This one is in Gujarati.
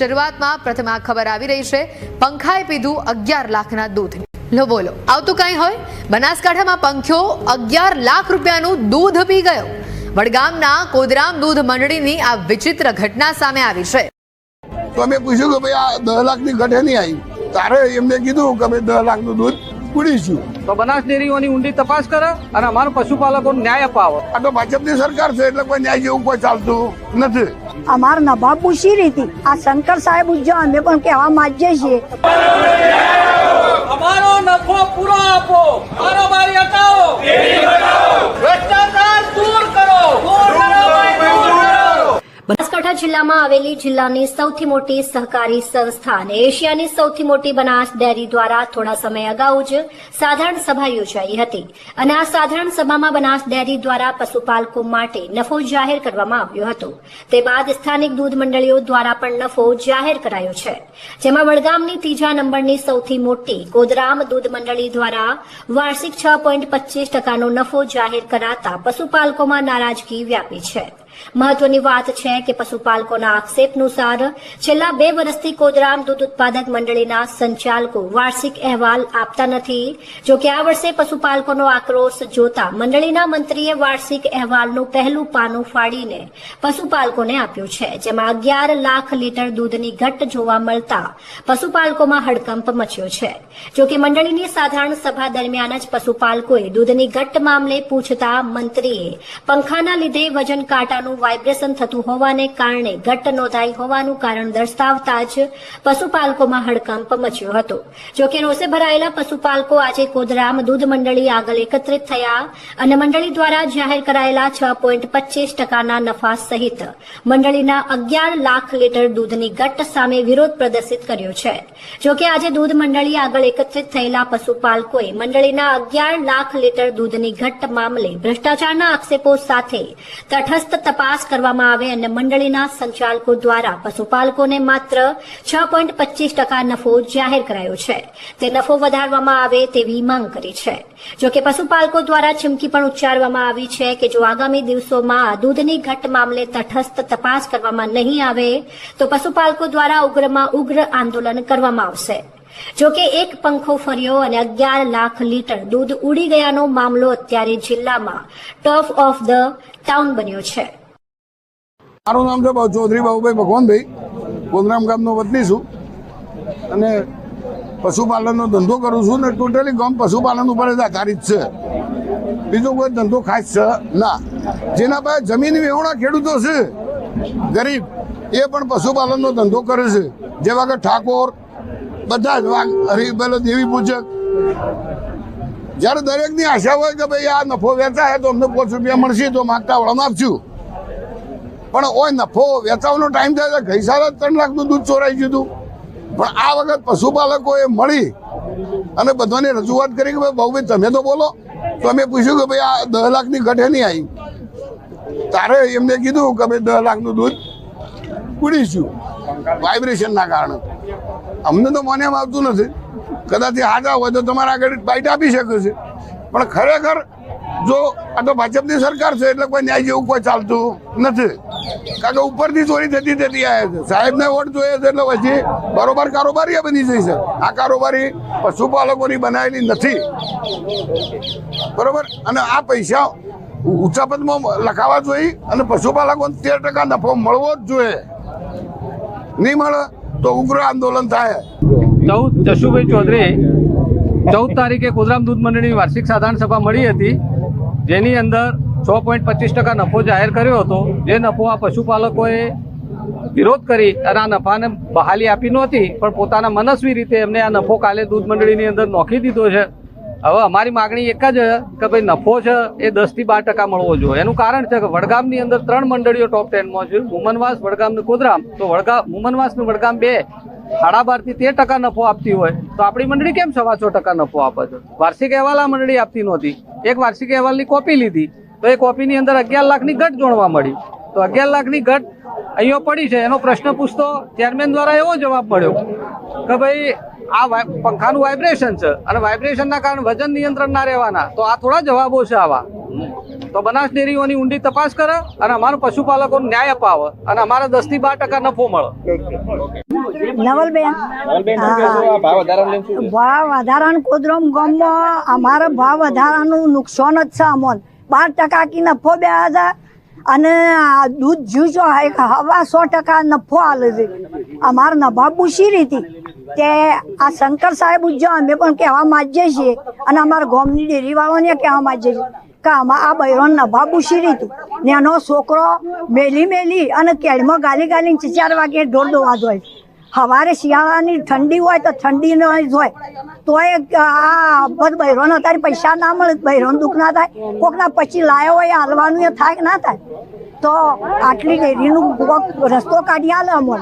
શરૂઆતમાં પ્રથમ આ ખબર આવી રહી છે પંખાએ પીધું અગિયાર લાખના દૂધ. લો બોલો આવતું કઈ હોય? બનાસકાંઠામાં પંખ્યો અગિયાર લાખ રૂપિયાનું દૂધ પી ગયો. વડગામના કોદરામ દૂધ મંડળીની આ વિચિત્ર ઘટના સામે આવી છે. તો અમે પૂછ્યું કે ભાઈ આ દસ લાખની ઘટે નહીં આવી. તારે એમને કીધું કે ભાઈ દસ લાખનું દૂધ પૂરીશું. તો બનાસ ડેરીઓની ઊંડી તપાસ કરે અને અમારા પશુપાલકોને ન્યાય અપાવો. આ તો ભાજપની સરકાર છે એટલે કોઈ ન્યાય જેવું કોઈ ચાલતું નથી. અમાર નભા પૂછી રીતી? આ શંકર સાહેબ ઉજ્જા અમે પણ કહેવા માંગીએ છીએ. અમારો નફો પૂરો આપો. કારોબારી હટાવો ભ્રષ્ટાચાર દૂર કરો દૂર કરો ભાઈ, દૂર કરો બનાસકાંઠા જિલ્લામાં આવેલી જિલ્લાની સૌથી મોટી સહકારી સંસ્થા અને એશિયાની સૌથી મોટી બનાસ ડેરી દ્વારા થોડા સમય અગાઉ જ સાધારણ સભા યોજાઈ હતી. અને આ સાધારણ સભામાં બનાસ ડેરી દ્વારા પશુપાલકો માટે નફો જાહેર કરવામાં આવ્યો હતો. તે બાદ સ્થાનિક દૂધ મંડળીઓ દ્વારા પણ નફો જાહેર કરાયો છે. જેમાં વડગામની ત્રીજા નંબરની સૌથી મોટી ગોદરામ દૂધ મંડળી દ્વારા વાર્ષિક છ પોઈન્ટ પચીસ ટકાનો નફો જાહેર કરાતા પશુપાલકોમાં નારાજગી વ્યાપી છે. મહત્વની વાત છે કે પશુપાલકોના આક્ષેપનુસાર છેલ્લા બે વર્ષથી કોદરામ દૂધ ઉત્પાદક મંડળીના સંચાલકો વાર્ષિક અહેવાલ આપતા નથી. જો કે આ વર્ષે પશુપાલકોનો આક્રોશ જોતા મંડળીના મંત્રીએ વાર્ષિક અહેવાલનું પહેલું પાનું ફાડીને પશુપાલકોને આપ્યું છે, જેમાં અગિયાર લાખ લીટર દૂધની ઘટ જોવા મળતા પશુપાલકોમાં હડકંપ મચ્યો છે. જો કે મંડળીની સાધારણ સભા દરમિયાન જ પશુપાલકોએ દૂધની ઘટ મામલે પૂછતા મંત્રીએ પંખાના લીધે વજન કાંટાનું વાઇબ્રેશન થતું હોવાને કારણે ઘટ નોંધાઈ હોવાનું કારણ દર્શાવતા જ પશુપાલકોમાં હડકંપ મચ્યો હતો. જોકે રોષે ભરાયેલા પશુપાલકો આજે કોદરામ દૂધ મંડળી આગળ એકત્રિત થયા અને મંડળી દ્વારા જાહેર કરાયેલા છ પોઈન્ટ પચીસ ટકાના નફા સહિત મંડળીના અગિયાર લાખ લીટર દૂધની ઘટ સામે વિરોધ પ્રદર્શિત કર્યો છે. જોકે આજે દૂધ મંડળી આગળ એકત્રિત થયેલા પશુપાલકોએ મંડળીના અગિયાર લાખ લીટર દૂધની ઘટ મામલે ભ્રષ્ટાચારના આક્ષેપો સાથે તટસ્થ તપાસ કરવામાં આવે અને મંડળીના સંચાલકો દ્વારા પશુપાલકોને માત્ર છ પોઈન્ટ પચીસ ટકા નફો જાહેર કરાયો છે. તે નફો વધારવામાં આવે તેવી માંગ કરી છે. જો કે પશુપાલકો દ્વારા ચીમકી પણ ઉચ્ચારવામાં આવી છે કે જો આગામી દિવસોમાં દૂધની ઘટ મામલે તટસ્થ તપાસ કરવામાં નહીં આવે, તો પશુપાલકો દ્વારા ઉગ્રમાં ઉગ્ર આંદોલન કરવામાં આવશે. જો કે એક પંખો ફર્યો અને અગિયાર લાખ લીટર દૂધ ઉડી ગયાનો મામલો અત્યારે જિલ્લામાં ટોપ ઓફ ધ ટાઉન બન્યો છે. મારું નામ છે ચૌધરી બાબુભાઈ ભગવાનભાઈ. ગોંદરામ ગામનો વતની છું. અને પશુપાલનનો ધંધો કરું છું ને ટોટલી ગામ પશુપાલન ઉપર જ આધારિત છે. બીજો કોઈ ધંધો ખાસ છે ના. જેના પાસે જમીન વેહોણા ખેડૂતો છે. ગરીબ. એ પણ પશુપાલનનો ધંધો કરે છે. જેવા કે ઠાકોર, બધા જ વાઘ, હરી પેલો દેવી પૂજક. જ્યારે દરેકની આશા હોય કે ભાઈ આ નફો વેચાય તો અમને પાંચ રૂપિયા મળશે તો માગતા વળમ આપશું પણ ઓય નફો વેચાવાનો ટાઈમ થાય ગઈ સાલે ત્રણ લાખનું દૂધ ચોરાઈ ગયું હતું. પણ આ વખત પશુપાલકોએ મળી અને બધાને રજૂઆત કરી કે ભાઈ બહુભાઈ તમે તો બોલો. તો અમે પૂછ્યું કે ભાઈ આ દસ લાખની ઘટે નહીં આવી. તારે એમને કીધું કે ભાઈ દસ લાખનું દૂધ ઉડીશું વાઇબ્રેશનના કારણે. અમને તો મને એમ આવતું નથી. કદાચ હાજા હોય તો તમારા આગળ બાઇટ આપી શકે છે. પણ ખરેખર જો, આ તો ભાજપની સરકાર છે, એટલે કોઈ ન્યાય જેવું કોઈ ચાલતું નથી. કારણ કે ઉપરથી ચોરી થતી થતી આવે છે. સાહેબને વોટ જોઈએ છે, એટલે પછી બરોબર કારોબારી બની જઈ છે. આ કારોબારી પશુપાલકોની બનાવેલી નથી. બરોબર? અને આ પૈસા ઊંચા પદમાં લખાવા જોઈએ અને પશુપાલકોને તેર ટકા નફો મળવો જ જોઈએ. નહીં મળે તો ઉગ્ર આંદોલન થાય. ચૌદ, જશુભાઈ ચૌધરી ચૌદ તારીખે કુદરામ દૂધ મંડળની વાર્ષિક સાધારણ સભા મળી હતી. જેની અંદર છ પોઈન્ટ પચીસ ટકા નફો જાહેર કર્યો હતો. જે નફો આ પશુપાલકોએ વિરોધ કરી અને આ નફાને બહાલી આપી નહોતી, પણ પોતાના મનસ્વી રીતે એમને આ નફો કાલે દૂધ મંડળીની અંદર નોખી દીધો છે. હવે અમારી માગણી એક જ કે ભાઈ નફો છે એ દસથી બાર ટકા મળવો જોઈએ. એનું કારણ છે કે વડગામની અંદર ત્રણ મંડળીઓ ટોપ ટેનમાં છે. મુમનવાસ વડગામ ને કોદરામ તો વડગામ મુમનવાસ ને વડગામ બે. સાડા બારથી તેર ટકા નફો આપતી હોય, તો આપણી મંડળી કેમ સવા છ ટકા નફો આપે છે? વાર્ષિક અહેવાલ આ મંડળી આપતી નહોતી. એક વાર્ષિક અહેવાલની કોપી લીધી, તો એ કોપીની અંદર અગિયાર લાખની ઘટ જોડવા મળી. તો અગિયાર લાખની ઘટ અહીંયા પડી છે, એનો પ્રશ્ન પૂછતો ચેરમેન દ્વારા એવો જવાબ મળ્યો કે ભાઈ, આ પંખાનું વાઇબ્રેશન છે, અને વાઇબ્રેશનના કારણે વજન નિયંત્રણ ના રહેવાના. તો આ થોડા જવાબો છે આવા. તો બનાસ ડેરીઓની ઊંડી તપાસ કરે અને અમારા પશુપાલકો ન્યાય અપાવે અને અમારા દસથી બાર ટકા નફો મળે. નવલબેન ભાવ વધારાનું કોદરમ ગામમાં અમારા ભાવ વધારાનું નુકસાન જ છે અમોન. બાર ટકા કી નફો બે હજાર અને આ દૂધ જ્યુસો હવા સો ટકા નફો આલે છે. અમારા નભા પૂછી હતી તે આ શંકર સાહેબ ઉજ્જો અમે પણ કહેવા માંગીએ છીએ અને અમારા ગામની ડેરીવાળાને કહેવા માંગીએ છીએ. કે આમાં આ બૈરોન નભા પૂછી હતી ને એનો છોકરો મેલી મેલી અને કેળમાં ગાલી ગાલીને ચાર વાગે ઢોર દોવા જોઈએ સવારે શિયાળાની ઠંડી હોય તો ઠંડી ન હોય, તોય આ બધ બૈરોને અત્યારે પૈસા ના મળે, બૈરોને દુઃખ ના થાય. કોકના પછી લાયો હોય એ હાલવાનું એ થાય ના થાય? તો આટલી ડેરીનું રસ્તો કાઢી આલે અમને.